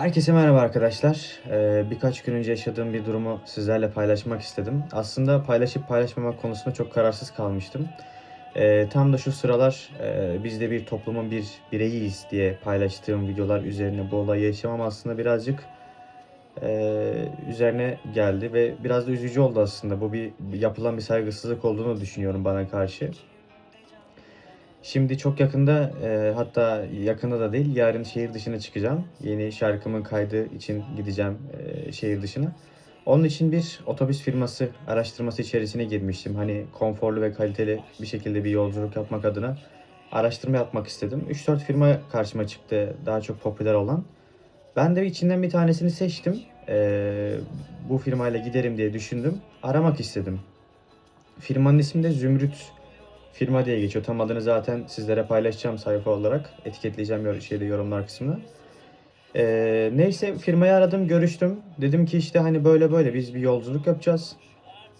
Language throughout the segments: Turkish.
Herkese merhaba arkadaşlar. Ee, birkaç gün önce yaşadığım bir durumu sizlerle paylaşmak istedim. Aslında paylaşıp paylaşmamak konusunda çok kararsız kalmıştım. Ee, tam da şu sıralar e, biz de bir toplumun bir bireyiyiz diye paylaştığım videolar üzerine bu olayı yaşamam aslında birazcık e, üzerine geldi ve biraz da üzücü oldu aslında. Bu bir yapılan bir saygısızlık olduğunu düşünüyorum bana karşı. Şimdi çok yakında e, hatta yakında da değil yarın şehir dışına çıkacağım. Yeni şarkımın kaydı için gideceğim e, şehir dışına. Onun için bir otobüs firması araştırması içerisine girmiştim. Hani konforlu ve kaliteli bir şekilde bir yolculuk yapmak adına araştırma yapmak istedim. 3-4 firma karşıma çıktı daha çok popüler olan. Ben de içinden bir tanesini seçtim. E, bu firmayla giderim diye düşündüm. Aramak istedim. Firmanın ismi de Zümrüt firma diye geçiyor. Tam adını zaten sizlere paylaşacağım sayfa olarak. Etiketleyeceğim şeyde yorumlar kısmına. Ee, neyse firmayı aradım, görüştüm. Dedim ki işte hani böyle böyle biz bir yolculuk yapacağız.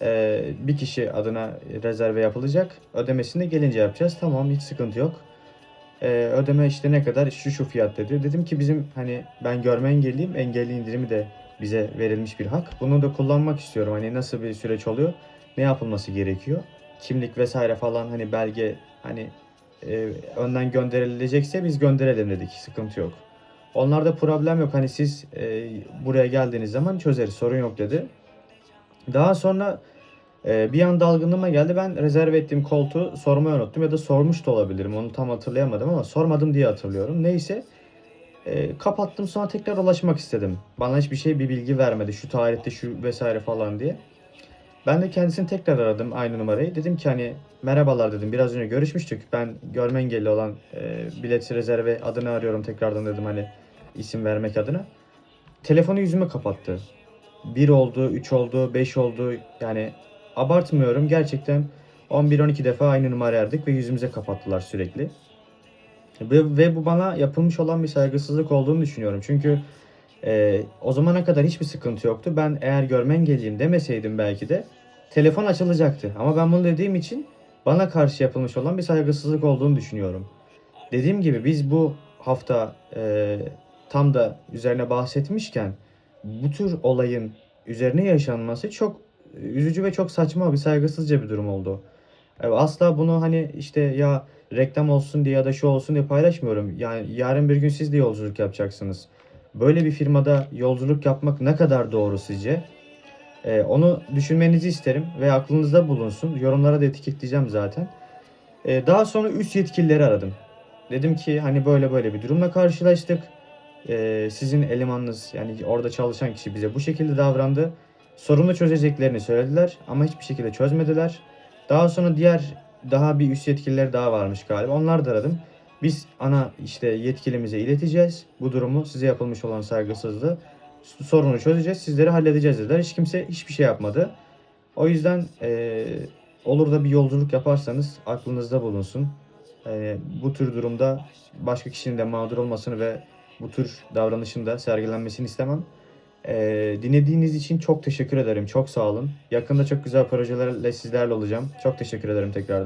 Ee, bir kişi adına rezerve yapılacak. Ödemesini de gelince yapacağız. Tamam hiç sıkıntı yok. Ee, ödeme işte ne kadar şu şu fiyat dedi. Dedim ki bizim hani ben görme engelliyim. Engelli indirimi de bize verilmiş bir hak. Bunu da kullanmak istiyorum. Hani nasıl bir süreç oluyor? Ne yapılması gerekiyor? Kimlik vesaire falan hani belge hani e, önden gönderilecekse biz gönderelim dedik. Sıkıntı yok. Onlarda problem yok. Hani siz e, buraya geldiğiniz zaman çözeriz. Sorun yok dedi. Daha sonra e, bir an dalgınlığıma geldi. Ben rezerve ettiğim koltuğu sormayı unuttum ya da sormuş da olabilirim. Onu tam hatırlayamadım ama sormadım diye hatırlıyorum. Neyse e, kapattım sonra tekrar ulaşmak istedim. Bana hiçbir şey bir bilgi vermedi. Şu tarihte şu vesaire falan diye. Ben de kendisini tekrar aradım aynı numarayı. Dedim ki hani merhabalar dedim biraz önce görüşmüştük. Ben görme engelli olan e, bilet rezerve adını arıyorum tekrardan dedim hani isim vermek adına. Telefonu yüzüme kapattı. 1 oldu, 3 oldu, 5 oldu. Yani abartmıyorum gerçekten 11-12 defa aynı numarayı aradık ve yüzümüze kapattılar sürekli. Ve, ve bu bana yapılmış olan bir saygısızlık olduğunu düşünüyorum. Çünkü ee, o zamana kadar hiçbir sıkıntı yoktu. Ben eğer görme engelliyim demeseydim belki de telefon açılacaktı. Ama ben bunu dediğim için bana karşı yapılmış olan bir saygısızlık olduğunu düşünüyorum. Dediğim gibi biz bu hafta e, tam da üzerine bahsetmişken bu tür olayın üzerine yaşanması çok üzücü ve çok saçma bir saygısızca bir durum oldu. E, Asla bunu hani işte ya reklam olsun diye ya da şu olsun diye paylaşmıyorum. Yani yarın bir gün siz de yolculuk yapacaksınız. Böyle bir firmada yolculuk yapmak ne kadar doğru sizce? Ee, onu düşünmenizi isterim ve aklınızda bulunsun. Yorumlara da etiketleyeceğim zaten. Ee, daha sonra üst yetkilileri aradım. Dedim ki hani böyle böyle bir durumla karşılaştık. Ee, sizin elemanınız yani orada çalışan kişi bize bu şekilde davrandı. Sorunu çözeceklerini söylediler ama hiçbir şekilde çözmediler. Daha sonra diğer daha bir üst yetkililer daha varmış galiba. Onları da aradım. Biz ana işte yetkilimize ileteceğiz bu durumu, size yapılmış olan saygısızlığı. Sorunu çözeceğiz, sizleri halledeceğiz dediler. Hiç kimse hiçbir şey yapmadı. O yüzden eee, olur da bir yolculuk yaparsanız aklınızda bulunsun. Eee, bu tür durumda başka kişinin de mağdur olmasını ve bu tür davranışın da sergilenmesini istemem. Eee, dinlediğiniz için çok teşekkür ederim. Çok sağ olun. Yakında çok güzel projelerle sizlerle olacağım. Çok teşekkür ederim tekrardan.